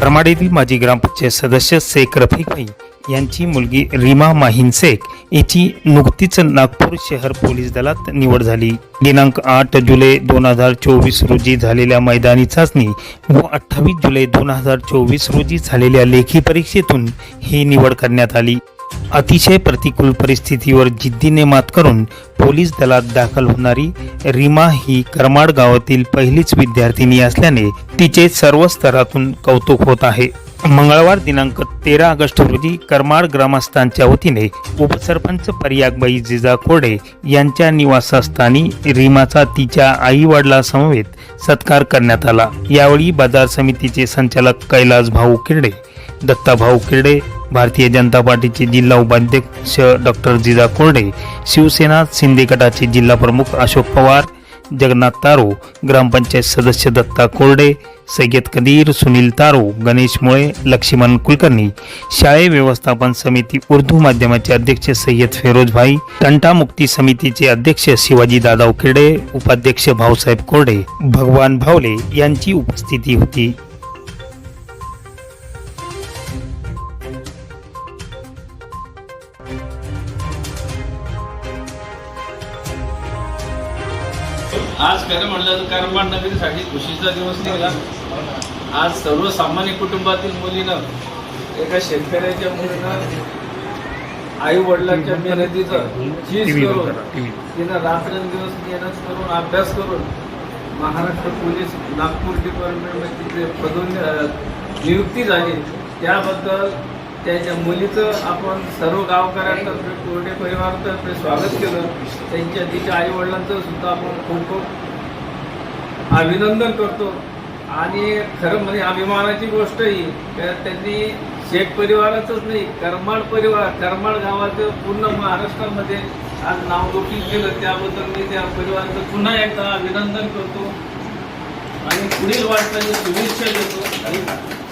करमाडीतील माजी ग्रामपंचायत सदस्य शेख रफिकभाई यांची मुलगी रीमा माहीन शेख याची नुकतीच नागपूर शहर पोलीस दलात निवड झाली. दिनांक आठ जुलै दोन हजार चोवीस रोजी झालेल्या मैदानी चाचणी व अठ्ठावीस जुलै दोन हजार चोवीस रोजी झालेल्या लेखी परीक्षेतून ही निवड करण्यात आली. अतिशय प्रतिकूल परिस्थितीवर जिद्दीने मात करून पोलीस दलात दाखल होणारी रीमा ही करमाड गावातील पहिलीच विद्यार्थिनी असल्याने तिचे सर्व स्तरातून कौतुक होत आहे. मंगळवार दिनांक तेरा ऑगस्ट रोजी करमाड ग्रामस्थांच्या वतीने उपसरपंच पर्यागबाई जिजा खोडे यांच्या निवासस्थानी रीमाचा तिच्या आई वडिलासमवेत सत्कार करण्यात आला. यावेळी बाजार समितीचे संचालक कैलास भाऊ किर्डे दत्ता भाऊ किर्डे भारतीय जनता पार्टीचे जिल्हा उपाध्यक्ष डॉक्टर जिजा कोरडे शिवसेना शिंदे गटाचे जिल्हा प्रमुख अशोक पवार जगन्नाथ तारो ग्रामपंचायत सदस्य दत्ता कोरडे सय्यद कदीर सुनील तारो गणेश मुळे लक्ष्मण कुलकर्णी शाळे व्यवस्थापन समिती उर्दू माध्यमाचे अध्यक्ष सय्यद फेरोज भाई तंटामुक्ती समितीचे अध्यक्ष शिवाजी दादा खेडे उपाध्यक्ष भाऊसाहेब कोरडे भगवान भावले यांची उपस्थिती होती. आज खरं म्हणलं तर करमाड नगरीसाठी खुशीचा दिवस निघाला. आज सर्वसामान्य कुटुंबातील मुलीनं एका शेतकऱ्याच्या मुलीनं आई वडिलांच्या मेहनतीचं चीज करून तिनं रात्रंदिवस मेहनत करून अभ्यास करून महाराष्ट्र पोलीस नागपूर डिपार्टमेंटमध्ये तिथे पदोन नियुक्ती झाली त्याबद्दल त्याच्या मुलीचं आपण सर्व गावकऱ्यांतर्फे कोरडे परिवारातर्फे स्वागत केलं. त्यांच्या तिच्या आई वडिलांचं सुद्धा आपण खूप खूप अभिनंदन करतो. आणि खरं म्हणजे अभिमानाची गोष्ट ही तर त्यांनी शेख परिवाराचंच नाही करमाड परिवार करमाड गावाचं पूर्ण महाराष्ट्रामध्ये आज नावलौकिक केलं. त्याबद्दल मी त्या परिवाराचं पुन्हा एकदा अभिनंदन करतो. आणि पुढील वाटचाली शुभेच्छा देतो.